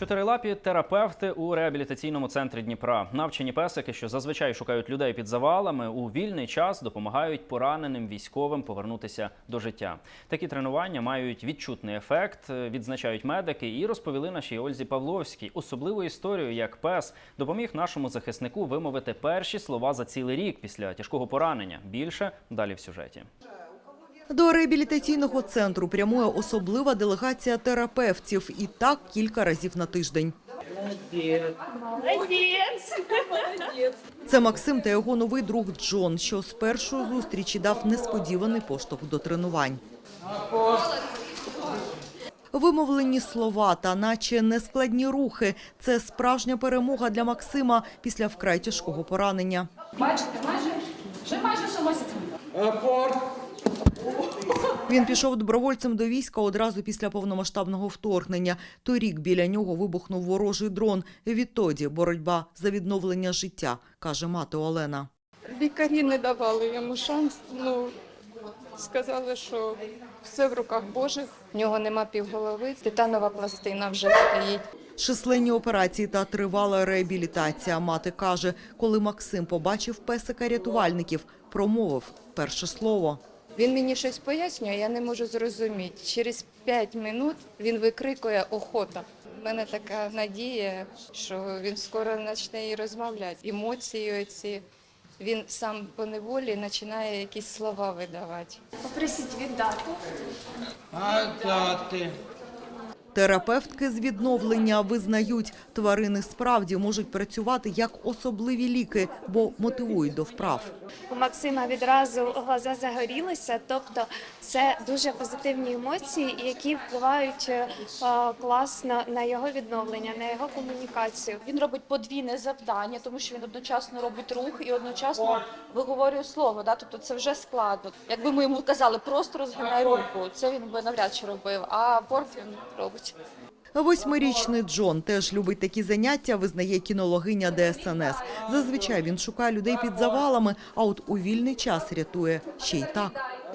Чотирилапі терапевти у реабілітаційному центрі Дніпра. Навчені песики, що зазвичай шукають людей під завалами, у вільний час допомагають пораненим військовим повернутися до життя. Такі тренування мають відчутний ефект, е, відзначають медики і розповіли нашій Ользі Павловській особливу історію, як пес допоміг нашому захиснику вимовити перші слова за цілий рік після тяжкого поранення. Більше далі в сюжеті. До реабілітаційного центру прямує особлива делегація терапевтів і так кілька разів на тиждень. Молодець! Це Максим та його новий друг Джон, що з першої зустрічі дав несподіваний поштовх до тренувань. Вимовлені слова та наче нескладні рухи – це справжня перемога для Максима після вкрай тяжкого поранення. Бачите, майже вже майже все носиться. Він пішов добровольцем до війська одразу після повномасштабного вторгнення. Торік біля нього вибухнув ворожий дрон. Відтоді боротьба за відновлення життя, каже мати Олена. Лікарі не давали йому шанс. Ну сказали, що все в руках Божих. В нього нема півголови, титанова пластина вже стоїть. Численні операції та тривала реабілітація. Мати каже, коли Максим побачив песика рятувальників, промовив перше слово. Він мені щось пояснює, я не можу зрозуміти. Через 5 минут він викрикує охота. У мене така надія, що він скоро почне і розмовляти. Емоції ці Він сам по неволі починає якісь слова видавати. Попросіть віддати. А дати. Терапевтки з відновлення визнають, тварини справді можуть працювати як особливі ліки, бо мотивують до вправ. У Максима відразу глаза загорілися, тобто це дуже позитивні емоції, які впливають е, класно на його відновлення, на його комунікацію. Він робить подвійне завдання, тому що він одночасно робить рух і одночасно виговорює слово. Да? Тобто це вже складно. Якби ми йому казали, просто розгинай руку, це він би навряд чи робив. А борт він робить. Восьмирічний Джон теж любить такі заняття, визнає кінологиня ДСНС. Зазвичай він шукає людей під завалами, а от у вільний час рятує ще й так.